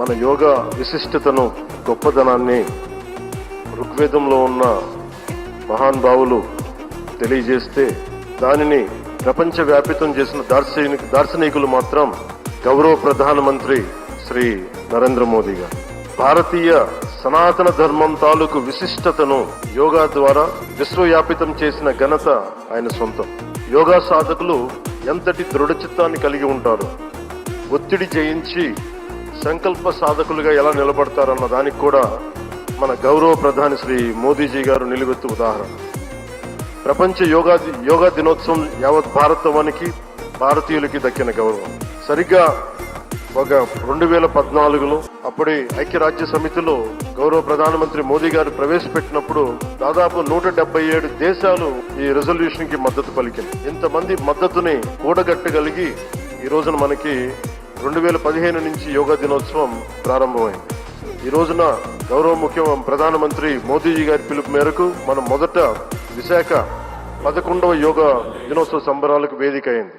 మన యోగా విశిష్టతను గొప్పదనాన్ని ఋగ్వేదంలో ఉన్న మహాన్ భావులు తెలియజేస్తే దానిని ప్రపంచవ్యాపితం చేసిన దార్శనిక దార్శనికులు మాత్రం గౌరవ ప్రధానమంత్రి శ్రీ నరేంద్ర మోదీ గారు. భారతీయ సనాతన ధర్మం తాలూకు విశిష్టతను యోగా ద్వారా విశ్వవ్యాపితం చేసిన ఘనత ఆయన సొంతం. యోగా సాధకులు ఎంతటి దృఢచిత్తాన్ని కలిగి ఉంటారు ఒత్తిడి జయించి సంకల్ప సాధకులుగా ఎలా నిలబడతారన్న దానికి కూడా మన గౌరవ ప్రధాని శ్రీ మోదీజీ గారు నిలువెత్తు ఉదాహరణ. ప్రపంచ యోగా యోగా దినోత్సవం యావత్ భారతవానికి భారతీయులకి దక్కిన గౌరవం. సరిగ్గా ఒక రెండు వేల పద్నాలుగులో అప్పుడే ఐక్యరాజ్య సమితిలో గౌరవ ప్రధానమంత్రి మోదీ గారు ప్రవేశపెట్టినప్పుడు దాదాపు నూట డెబ్బై ఏడు దేశాలు ఈ రెజల్యూషన్కి మద్దతు పలికింది. ఇంతమంది మద్దతుని కూడగట్టగలిగి ఈ రోజున మనకి రెండు వేల పదిహేను నుంచి యోగా దినోత్సవం ప్రారంభమైంది. ఈ రోజున గౌరవ ముఖ్య ప్రధానమంత్రి మోదీజీ గారి పిలుపు మేరకు మనం మొదట విశాఖ పదకొండవ యోగా దినోత్సవ సంబరాలకు వేదిక అయింది.